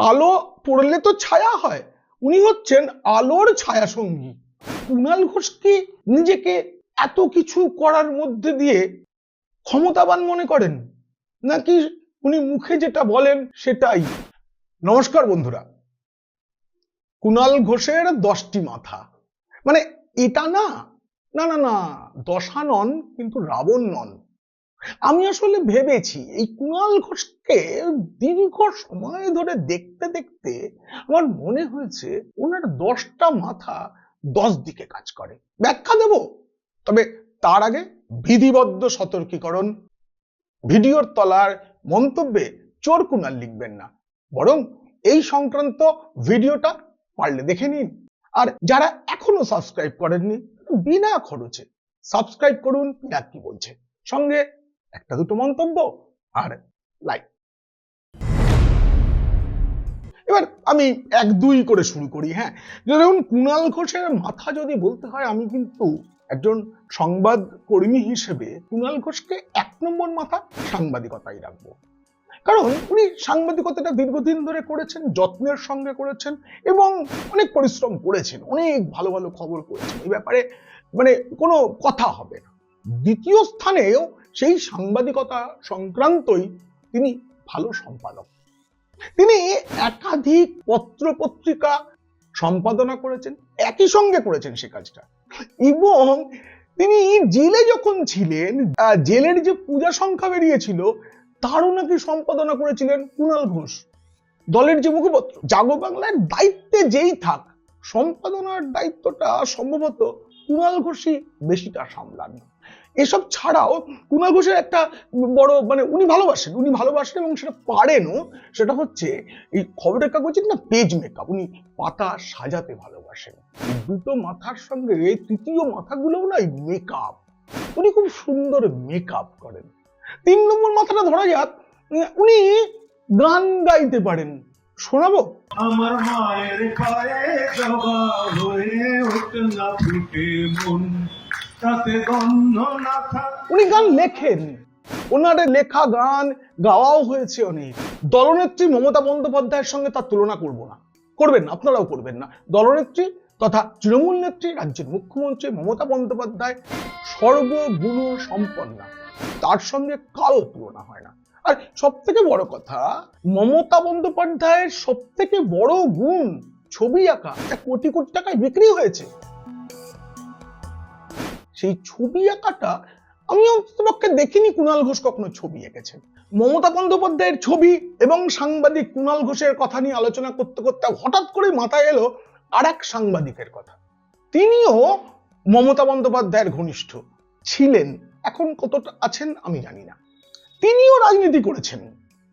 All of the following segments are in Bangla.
আলো পড়লে তো ছায়া হয়। উনি হচ্ছেন আলোর ছায়া সঙ্গী কুণাল ঘোষ কি নিজেকে এত কিছু করার মধ্যে দিয়ে ক্ষমতাবান মনে করেন? নাকি উনি মুখে যেটা বলেন সেটাই? নমস্কার বন্ধুরা। কুণাল ঘোষের দশটি মাথা। মানে এটা না না না না, দশা নন, কিন্তু রাবণ নন। আমি আসলে ভেবেছি, এই কুণাল ঘোষকে দীর্ঘ সময় ধরে দেখতে দেখতে আমার মনে হয়েছে ওনার দশটা মাথা দশ দিকে কাজ করে। ব্যাখ্যা দেব? তবে তার আগে বিধিবদ্ধ সতর্কীকরণ। ভিডিওর তলার মন্তব্যে চোর কুণাল লিখবেন না। বরং এই সংক্রান্ত ভিডিওটা পারলে দেখে নিন। আর যারা এখনও সাবস্ক্রাইব করেননি, বিনা খরচে সাবস্ক্রাইব করুন পিনাক কি বলছে। সঙ্গে একটা দুটো মন্তব্য আর লাইক এবার আমি এক দুই করে শুরু করি হ্যাঁ। যেমন কুণাল ঘোষের মাথা যদি বলতে হয়, আমি কিন্তু একজন সংবাদ কর্মী হিসেবে কুণাল ঘোষকে এক নম্বর মাথা সাংবাদিকতাই রাখব। কারণ উনি সাংবাদিকতাটা দীর্ঘদিন ধরে করেছেন, যত্নের সঙ্গে করেছেন এবং অনেক পরিশ্রম করেছেন, অনেক ভালো ভালো খবর করেছেন। এই ব্যাপারে মানে কোনো কথা হবে না। দ্বিতীয় স্থানেও সেই সাংবাদিকতা সংক্রান্তই তিনি ভালো সম্পাদক। তিনি একাধিক পত্র পত্রিকা সম্পাদনা করেছেন, একই সঙ্গে করেছেন সে কাজটা। এবং তিনি জেলে যখন ছিলেন জেলের যে পূজা সংখ্যা বেরিয়েছিল, তারও নাকি সম্পাদনা করেছিলেন কুণাল ঘোষ। দলের যে মুখপত্র, জাগো বাংলার দায়িত্বে যেই থাক, সম্পাদনার দায়িত্বটা সম্ভবত কুণাল ঘোষই বেশিটা সামলান। এসব ছাড়াও কুণাল ঘোষের একটা বড় মানে উনি ভালোবাসেন উনি ভালোবাসেন এবং সেটা পারেনও। সেটা হচ্ছে এই খবরের কাগজের না পেজ মেকআপ উনি পাতা সাজাতে ভালোবাসেন। দুটো মাথার সঙ্গে তৃতীয় মাথাগুলোও না মেকআপ উনি খুব সুন্দর মেকআপ করেন। তিন নম্বর মাথাটা ধরা যাক, উনি গান গাইতে পারেন। শোনাবো? আমার মায়ের পায়ে হয়ে না ফুটে মন। উনি গান লেখেন। ওনার লেখা গান গাওয়াও হয়েছে অনেক দলনেত্রী মমতা বন্দ্যোপাধ্যায়ের সঙ্গে তার তুলনা করব না। করবেন না, আপনারাও করবেন না। দলনেত্রী তথা তৃণমূল নেত্রী, রাজ্যের মুখ্যমন্ত্রী মমতা বন্দ্যোপাধ্যায় সর্বগুণ সম্পন্না। তার সঙ্গে কারও তুলনা হয় না। আর সব থেকে বড় কথা, মমতা বন্দ্যোপাধ্যায়ের সব থেকে বড় গুণ ছবি আঁকা। কোটি কোটি টাকায় বিক্রি হয়েছে। সেই ছবি আঁকাটা আমি অন্ততপক্ষে দেখিনি কুণাল ঘোষ কখনো ছবি এঁকেছেন মমতা বন্দ্যোপাধ্যায়ের ছবি এবং সাংবাদিক কুণাল ঘোষের কথা নিয়ে আলোচনা করতে করতে হঠাৎ করে মাথায় এলো আর এক সাংবাদিকের কথা। তিনিও মমতা বন্দ্যোপাধ্যায়ের ঘনিষ্ঠ ছিলেন, এখন কতটা আছেন আমি জানি না। তিনিও রাজনীতি করেছেন।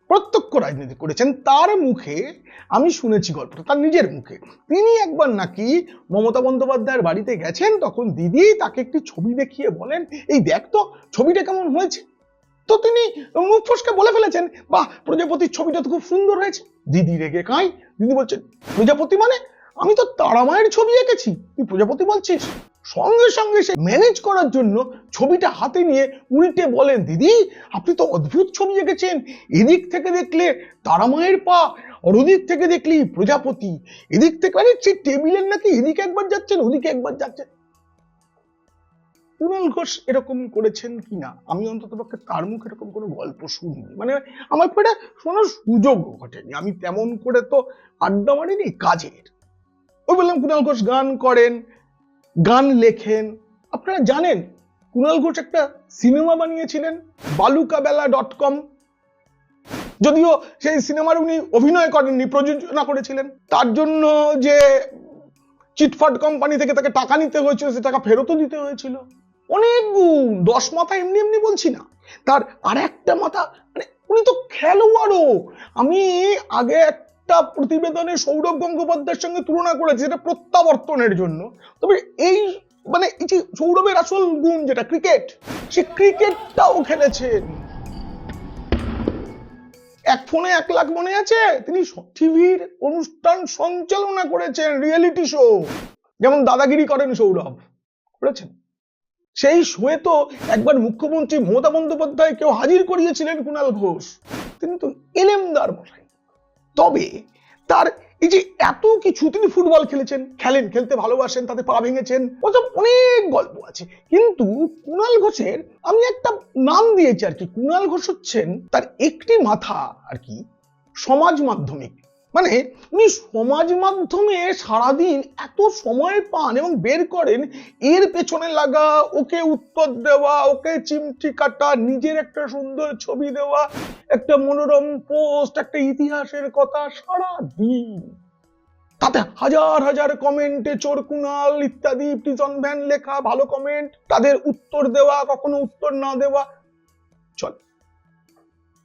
প্রত্যক্ষ রাজনীতি করেছেন, তার মুখে আমি শুনেছি গল্পটা, তার নিজের মুখে। তিনি একবার নাকি মমতা বন্দ্যোপাধ্যায়ের বাড়িতে গেছেন, তখন দিদি তাকে একটি ছবি দেখিয়ে বলেন, এই দেখ তো, ছবিটা কেমন হয়েছে? তো তিনি মুখ ফসকে বলে ফেলেছেন, বাহ, প্রজাপতির ছবিটা তো খুব সুন্দর হয়েছে। দিদি রেগে কাই, দিদি বলছেন, প্রজাপতি মানে? আমি তো তারামায়ের ছবি এঁকেছি। তুই প্রজাপতি বলছিস? সঙ্গে সঙ্গে সে ম্যানেজ করার জন্য ছবিটা হাতে নিয়ে উল্টে বলেন, দিদি, আপনি তো অদ্ভুত ছবি এঁকেছেন। এদিক থেকে দেখলে তারামায়ের পা, আর ওদিক থেকে দেখলি প্রজাপতি। এদিক থেকে মানে সে টেবিলের নাকি এদিকে একবার যাচ্ছেন, ওদিকে একবার যাচ্ছেন। কুণাল ঘোষ এরকম করেছেন কিনা? আমি অন্তত পক্ষে তার মুখে এরকম কোনো গল্প শুনিনি। মানে আমার খুব শোনার সুযোগ ঘটেনি। আমি তেমন করে তো আড্ডা মারিনি, কাজের। ওই বললাম কুণাল ঘোষ গান করেন গান লেখেন। আপনারা জানেন কুণাল ঘোষ একটা সিনেমা বানিয়েছিলেন বালুকাবেলা ডট কম যদিও সেই সিনেমার উনি অভিনয় করেননি, প্রযোজনা করেছিলেন। তার জন্য যে চিটফাট কোম্পানি থেকে তাকে টাকা নিতে হয়েছিল, সে টাকা ফেরতও দিতে হয়েছিল। অনেক গুণ, দশ মাথা এমনি এমনি বলছি না। তার আর একটা মাথা মানে উনি তো খেলোয়াড়ও। আমি আগে একটা প্রতিবেদনে সৌরভ গঙ্গোপাধ্যায়ের সঙ্গে তুলনা করেছি যেটা প্রত্যাবর্তনের জন্য। তবে এই মানে এই যে সৌরভের আসল গুণ যেটা, ক্রিকেট, সে ক্রিকেটটাও খেলেছেন। এক ফোনে এক লাখ মনে আছে, তিনি টিভির অনুষ্ঠান সঞ্চালনা করেছেন রিয়েলিটি শো যেমন দাদাগিরি করেন সৌরভ, করেছেন। সেই শোয়ে তো একবার মুখ্যমন্ত্রী মমতা বন্দ্যোপাধ্যায় কেউ হাজির করিয়েছিলেন কুণাল ঘোষ। তিনি তো এলেমদার মশাই। তবে তার এই যে এত কিছু তিনি ফুটবল খেলেছেন, খেলেন, খেলতে ভালোবাসেন, তাতে পা ভেঙেছেন, ওসব অনেক গল্প আছে। কিন্তু কুণাল ঘোষের আমি একটা নাম দিয়েছি আর কি। কুণাল ঘোষ হচ্ছেন তার একটি মাথা আর কি সমাজ মাধ্যমিক। মানে উনি সমাজ মাধ্যমে সারাদিন এত সময় পান এবং বের করেন, এর পেছনে লাগা, ওকে উত্তর দেওয়া, ওকে চিমটি কাটা, নিজের একটা সুন্দর ছবি দেওয়া, একটা মনোরম পোস্ট, একটা ইতিহাসের কথা সারা দিন তাতে হাজার হাজার কমেন্টে চোর কুনাল ইত্যাদি প্রিজন ভ্যান লেখা, ভালো কমেন্ট তাদের উত্তর দেওয়া, কখনো উত্তর না দেওয়া। চল।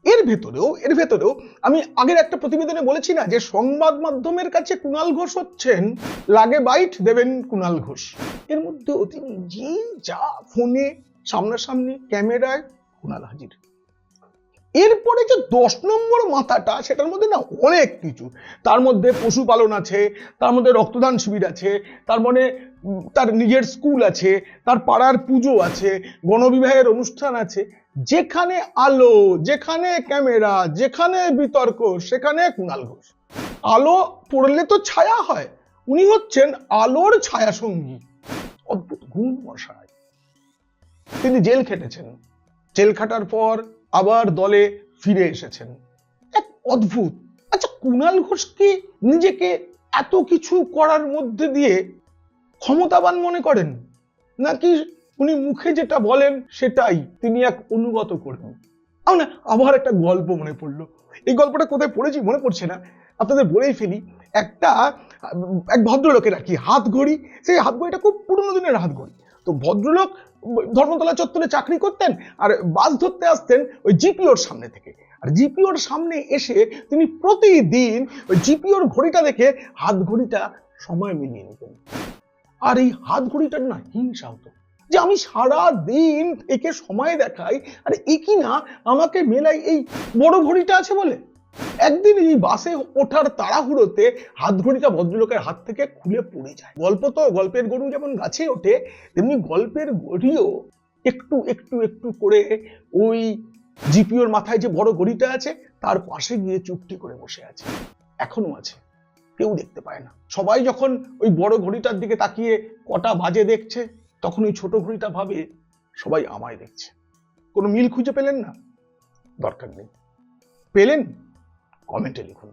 এর ভেতরেও এর ভেতরেও আমি আগের একটা প্রতিবেদনে বলেছি না যে সংবাদ মাধ্যমের কাছে কুণাল ঘোষ হচ্ছেন, লাগে বাইট দেবেন কুণাল ঘোষ। এর মধ্যেও তিনি যে যা ফোনে, সামনাসামনি ক্যামেরায় কুণাল হাজির। এরপরে যে দশ নম্বর মাথাটা, সেটার মধ্যে না অনেক কিছু। তার মধ্যে পশুপালন আছে, তার মধ্যে রক্তদান শিবির আছে, তার মানে তার নিজের স্কুল আছে, তার পাড়ার পুজো আছে, গণবিবাহের অনুষ্ঠান আছে, যেখানে আলো, যেখানে ক্যামেরা যেখানে বিতর্ক, সেখানে কুণাল ঘোষ। আলো পড়লে তো ছায়া হয়। উনি হচ্ছেন আলোর ছায়া সঙ্গী অদ্ভুত গুণ মশাই তিনি জেল খেটেছেন। জেল খাটার পর আবার দলে ফিরে এসেছেন। এক অদ্ভুত। আচ্ছা কুণাল ঘোষ কি নিজেকে এত কিছু করার মধ্যে দিয়ে ক্ষমতাবান মনে করেন? নাকি উনি মুখে যেটা বলেন সেটাই তিনি এক অনুগত আমার না আবার একটা গল্প মনে পড়ল। এই গল্পটা কোথায় পড়েছি মনে পড়ছে না। আপনাদের বলেই ফেলি, একটা, এক ভদ্রলোকের আর কি হাত ঘড়ি। সেই হাত ঘড়িটা খুব পুরনো দিনের হাত ঘড়ি। তো ভদ্রলোক ধর্মতলা চত্বরে চাকরি করতেন আর বাস ধরতে আসতেন ওই জিপিওর সামনে থেকে। আর জিপিওর সামনে এসে তিনি প্রতিদিন ওই জিপিওর ঘড়িটা দেখে হাত ঘড়িটা সময় মিলিয়ে নিতেন। আর এই হাত ঘড়িটার না হিংসা হতো। যে আমি সারা দিন একে সময় দেখাই, আর এ কি না, আমাকে মেলাই এই বড় ঘড়িটা আছে বলে? একদিন এই বাসে ওঠার তাড়াহুড়োতে হাত ঘড়িটা ভদ্রলোকের হাত থেকে খুলে পড়ে যায়। গল্প তো, গল্পের গরু যেমন গাছে ওঠে, তেমনি গল্পের গড়িও একটু একটু একটু করে ওই জিপিওর মাথায় যে বড় ঘড়িটা আছে, তার পাশে গিয়ে চুপটি করে বসে আছে। এখনও আছে। কেউ দেখতে পায় না। সবাই যখন ওই বড় ঘড়িটার দিকে তাকিয়ে কটা বাজে দেখছে, তখন ওই ছোট ঘড়িটা ভাবে সবাই আমায় দেখছে। কোনো মিল খুঁজে পেলেন না? দরকার নেই। পেলেন? কমেন্টে লিখুন।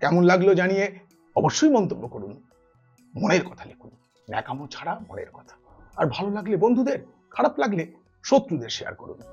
কেমন লাগল জানিয়ে অবশ্যই মন্তব্য করুন। মনের কথা লিখুন। ন্যাকামো ছাড়া মনের কথা। আর ভালো লাগলে বন্ধুদের, খারাপ লাগলে শত্রুদের শেয়ার করুন।